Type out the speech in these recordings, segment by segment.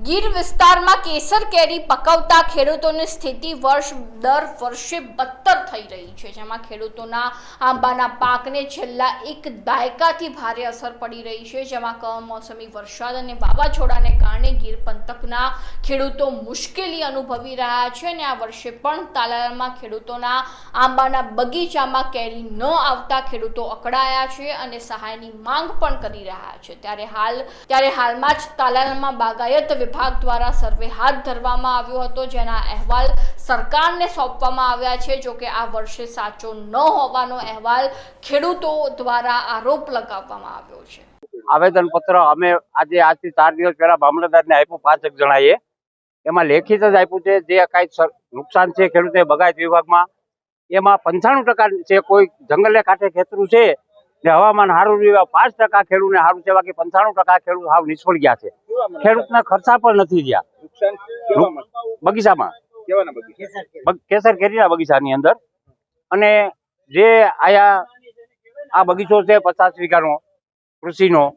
ગીર વિસ્તારમાં કેસર કેરી પકવતા ખેડૂતોની સ્થિતિ વર્ષ દર વર્ષે બદતર થઈ રહી છે. જેમાં ખેડૂતોના આંબાના પાકને છેલ્લા એક દાયકાથી ભારે અસર પડી રહી છે. જેમાં કમોસમી વરસાદ અને વાવાઝોડાને કારણે ગીર પંથકના ખેડૂતો મુશ્કેલી અનુભવી રહ્યા છે અને આ વર્ષે પણ તાલાલામાં ખેડૂતોના આંબાના બગીચામાં કેરી ન આવતા ખેડૂતો અકળાયા છે અને સહાયની માંગ પણ કરી રહ્યા છે. ત્યારે હાલ, ત્યારે હાલમાં જ તાલાલામાં બાગાયત વિભાગ દ્વારા સર્વે હાથ ધરવામાં આવ્યો હતો, જેના અહેવાલ સરકારને સોંપવામાં આવ્યા છે. જો કે આ વર્ષે સાચો ન હોવાનો અહેવાલ ખેડૂતો દ્વારા આરોપ લગાવવામાં આવ્યો છે. આવેદન પત્ર અમે આજે, આજથી ચાર દિવસ પહેલા મામલતદારને આપ્યું પાંચેક જણાએ. એમાં લેખિત જ આપ્યું છે, જે કાંઈ નુકસાન છે ખેડૂતે બગાયત વિભાગમાં, એમાં પંચાણું ટકા છે કોઈ જંગલે કાંઠે ખેતરું છે હવામાન સારું રહ્યું પાંચ ટકા ખેડૂતને સારું છે, બાકી પંચાણું ટકા ખેડૂત હાવ નિષ્ફળ ગયા છે. ખેડૂતને ખર્ચા પણ નથી રહ્યા બગીચામાં. કેવાના બગીચા? બગ- કેસર કેરીના બગીચાની અંદર. અને જે આયા આ બગીચો છે પચાસ વીઘાનો કૃષિનો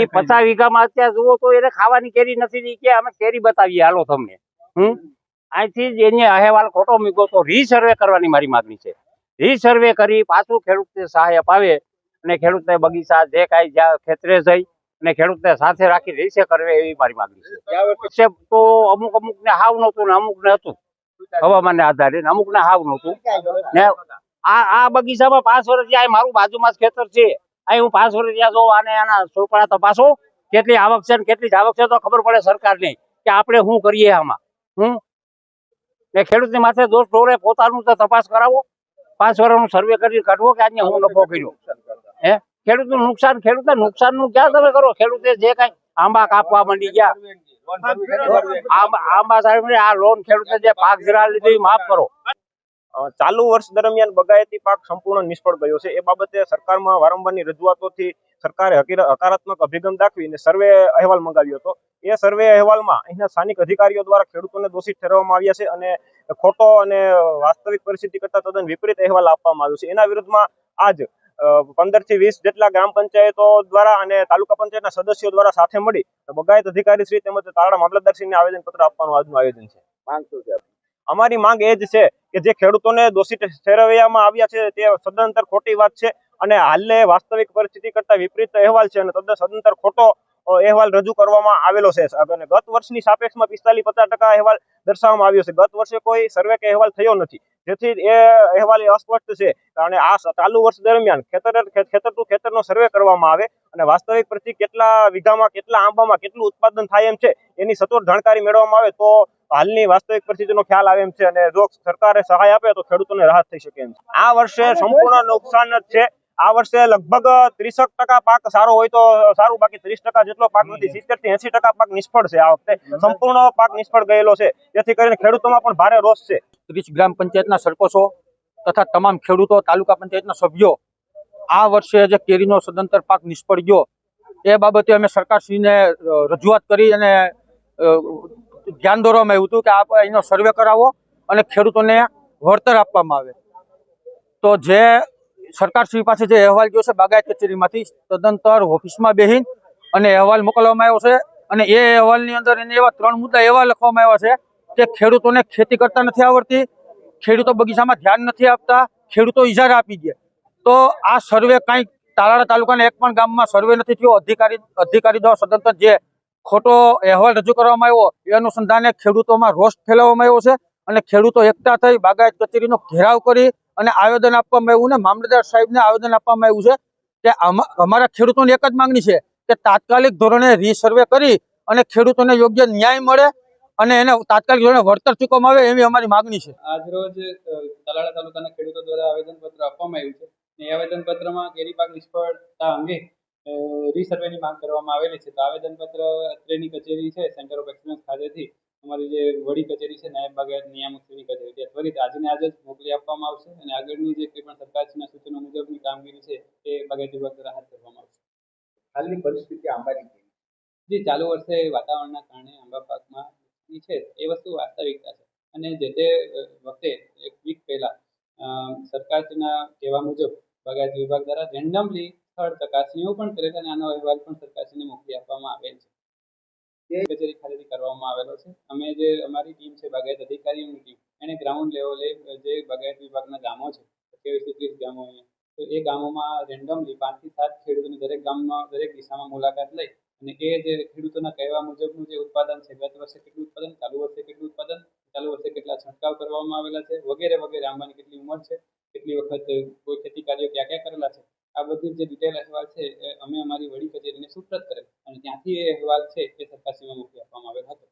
એ પચાસ વીઘામાં અત્યારે જુઓ તો એને ખાવાની કેરી નથી કે અમે કેરી બતાવીએ. હાલો તમને. હમ? અહીંથી જ એને અહેવાલ ખોટો મૂક્યો તો રીસર્વે કરવાની મારી માગણી છે. રીસર્વે કરી પાછું ખેડૂતને સહાય અપાવે અને ખેડૂતને બગીચા જે કાંઈ જ્યાં ખેતરે જઈ અને ખેડૂતને સાથે રાખી રીસે કરવે એવી મારી માગણી છે. ગયા તો અમુક અમુક ને હાવ નહોતું ને અમુક ને હતું. હવામાનને આધારે અમુક ને હાવ નહોતું. ને આ આ બગીચામાં પાંચ વર્ષ જ્યાં મારું બાજુમાં જ ખેતર છે. અહીં હું પાંચ વર્ષ જ્યાં જોઉં આને આના સોપડા તપાસો કેટલી આવક છે ને કેટલી આવક છે તો ખબર પડે સરકારને કે આપણે શું કરીએ આમાં. હું? ને ખેડૂતની માથે દોષ ઢોરે પોતાનું તો તપાસ કરાવો. પાંચ વર્ષનું સર્વે કરી કાઢવો કે આજે હું નફો કર્યો. હે? ખેડૂતનું નુકસાન, ખેડૂતને નુકસાનનું ક્યાં તમે કરો? ખેડૂતે જે કઈ આંબા કાપવા માંડી ગયા. આંબા સાહેબ ને આ લોન ખેડૂતે જે પાક જરા લીધી માફ કરો. ચાલુ વર્ષ દરમિયાન બગાયતી પાક સંપૂર્ણ નિષ્ફળ ગયો છે. એ બાબતે સરકારમાં વારંવારની રજૂઆતોથી સરકારે હકારાત્મક અભિગમ દાખવીને સર્વે અહેવાલ મંગાવ્યો હતો. એ સર્વે અહેવાલમાં અહીંના સ્થાનિક અધિકારીઓ દ્વારા ખેડૂતોને દોષિત ઠેરવવામાં આવ્યા છે અને ખોટો અને વાસ્તવિક પરિસ્થિતિ કરતા તદ્દન વિપરીત અહેવાલ આપવામાં આવ્યો છે. એના વિરુદ્ધમાં આજ પંદરથી વીસ જેટલા ગ્રામ પંચાયતો દ્વારા અને તાલુકા પંચાયતના સદસ્યો દ્વારા સાથે મળી બગાયત અધિકારી શ્રી તેમજ તારડા મામલતદારશ્રીને આવેદન પત્ર આપવાનું આજનું આયોજન છે. અમારી માંગ એ જ છે કે જે ખેડૂતોને દોષિત ઠેરવવામાં આવ્યા છે તે સદંતર ખોટી વાત છે અને હાલે વાસ્તવિક પરિસ્થિતિ કરતા વિપરીત અહેવાલ છે અને સદંતર ખોટો અહેવાલ રજૂ કરવામાં આવેલો છે. અને ગત વર્ષની સાપેક્ષમાં પિસ્તાલીસ પચાસ ટકા અહેવાલ દર્શાવવામાં આવ્યો છે. ગત વર્ષે કોઈ સર્વે કે અહેવાલ થયો નથી. જેથી એ અહેવાલ અસ્પષ્ટ છે. અને આ ચાલુ વર્ષ દરમિયાન ખેતર ખેતર ટુ ખેતરનો સર્વે કરવામાં આવે અને વાસ્તવિક પ્રતિ કેટલા વીઘામાં, કેટલા આંબામાં કેટલું ઉત્પાદન થાય એમ છે, એની સચોટ જાણકારી મેળવવામાં આવે તો હાલની વાસ્તવિક પરિસ્થિતિનો ખ્યાલ આવે એમ છે. અને જો સરકારે સહાય આપે તો ખેડૂતોને રાહત થઈ શકે એમ છે. આ વર્ષે સંપૂર્ણ નુકસાન જ છે. આ વર્ષે લગભગ ત્રીસક ટકા પાક સારો હોય તો સારું બાકી ત્રીસ ટકા જેટલો પાક નથી સિત્તેરથી એસી ટકા પાક નિષ્ફળ છે આ વખતે. સંપૂર્ણ પાક નિષ્ફળ ગયેલો છે. જેથી કરીને ખેડૂતોમાં પણ ભારે રોષ છે. ત્રીસ ગ્રામ પંચાયતના સરપંચો તથા તમામ ખેડૂતો તાલુકા પંચાયતના સભ્યો આ વર્ષે જે કેરીનો સદંતર પાક નિષ્ફળ ગયો એ બાબતે અમે સરકારશ્રીને રજૂઆત કરી અને ધ્યાન દોરવામાં આવ્યું હતું કે આપ એનો સર્વે કરાવો અને ખેડૂતોને વળતર આપવામાં આવે. તો જે સરકારશ્રી પાસે જે અહેવાલ ગયો છે બાગાયત કચેરીમાંથી, તદંતર ઓફિસમાં બેહીન અને અહેવાલ મોકલવામાં આવ્યો છે. અને એ અહેવાલની અંદર એને એવા ત્રણ મુદ્દા એવા લખવામાં આવ્યા છે કે ખેડૂતોને ખેતી કરતા નથી આવડતી, ખેડૂતો બગીચામાં ધ્યાન નથી આપતા, ખેડૂતો ઇજારા આપી દે. તો આ સર્વે કાંઈ તાલાળા તાલુકાના એક પણ ગામમાં સર્વે નથી થયો. અધિકારી અધિકારી દ્વારા સદંતર જે ખોટો અહેવાલ રજૂ કરવામાં આવ્યો, એ અનુસંધાને ખેડૂતોમાં રોષ ફેલાવવામાં આવ્યો છે. અને ખેડૂતો એકઠા થઈ બાગાયત કચેરીનો ઘેરાવ કરી અને આવેદન આપવામાં આવ્યું ને મામલતદાર સાહેબને આવેદન આપવામાં આવ્યું છે કે અમારા ખેડૂતોની એક જ માંગણી છે કે તાત્કાલિક ધોરણે રીસર્વે કરી અને ખેડૂતોને યોગ્ય ન્યાય મળે અને એને તાત્કાલિક ધોરણે વળતર ચૂકવવામાં આવે એવી અમારી માંગણી છે. આજરોજ તલાળા તાલુકાના ખેડૂતો દ્વારા આવેદનપત્ર આપવામાં આવ્યું છે. એ આવેદનપત્રમાં કેરી પાક નિષ્ફળતા અંગે રીસર્વેની માંગ કરવામાં આવેલી છે. તો આવેદનપત્ર અત્રેની કચેરી છે સેન્ટર ઓફ એક્સલન્સ ખાતેથી. અમારી જે વડી કચેરી છે નાયબ બાગાયત નિયામક શ્રીની કચેરી ત્યાં ત્વરિત આજને આજે જ મોકલી આપવામાં આવશે અને આગળની જે કોઈ પણ સરકારશ્રીના સૂચનો મુજબની કામગીરી છે તે બાગાયત વિભાગ દ્વારા હાથ ધરવામાં આવશે. હાલની પરિસ્થિતિ આંબાની? જે ચાલુ વર્ષે વાતાવરણના કારણે આંબા પાકમાં છે એ વસ્તુ વાસ્તવિકતા છે. અને જે તે વખતે એક વીક પહેલા સરકારના કહેવા મુજબ બાગાયત વિભાગ દ્વારા રેન્ડમલી સ્થળ ચકાસણીઓ પણ કરેલ અને આનો અહેવાલ પણ સરકારશ્રીને મોકલી આપવામાં આવેલ છે. કચેરી ખાતેથી કરવામાં આવેલો છે. અમે જે અમારી ટીમ છે, બાગાયત અધિકારીઓની ટીમ, એને ગ્રાઉન્ડ લેવલે જે બાગાયત વિભાગના ગામો છે અઠ્યાવીસથી ત્રીસ ગામો તો એ ગામોમાં રેન્ડમલી પાંચથી સાત ખેડૂતોની દરેક ગામમાં, દરેક દિશામાં મુલાકાત લઈ અને એ જે ખેડૂતોના કહેવા મુજબનું જે ઉત્પાદન છે, ગત વર્ષે કેટલું ઉત્પાદન, ચાલુ વર્ષે કેટલું ઉત્પાદન, ચાલુ વર્ષે કેટલા છંટકાવ કરવામાં આવેલા છે, વગેરે વગેરે આંબાની કેટલી ઉંમર છે, કેટલી વખત કોઈ ખેતી કાર્યો ક્યાં ક્યાં કરેલા છે આ બધી જે ડિટેલ અહેવાલ છે એ અમે અમારી વડી કચેરીને સુપ્રત કરેલ. અને ત્યાંથી એ અહેવાલ છે એ સરકારશ્રીમાં મોકલી આપવામાં આવેલ હતો.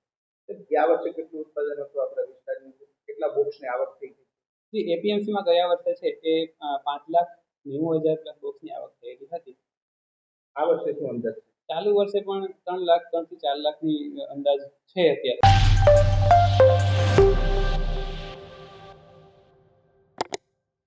ગયા વર્ષે કેટલું ઉત્પાદન હતું આપણા વિસ્તારની? કેટલા બોક્સને આવક થઈ ગઈ? જે એપીએમસીમાં ગયા વર્ષે છે એ પાંચ લાખ નેવું હજાર પ્લસ બોક્સની આવક થયેલી હતી. આ વર્ષે શું અંદાજ ચાલુ વર્ષે પણ ત્રણ લાખ ત્રણથી ચાર લાખની અંદાજ છે અત્યારે.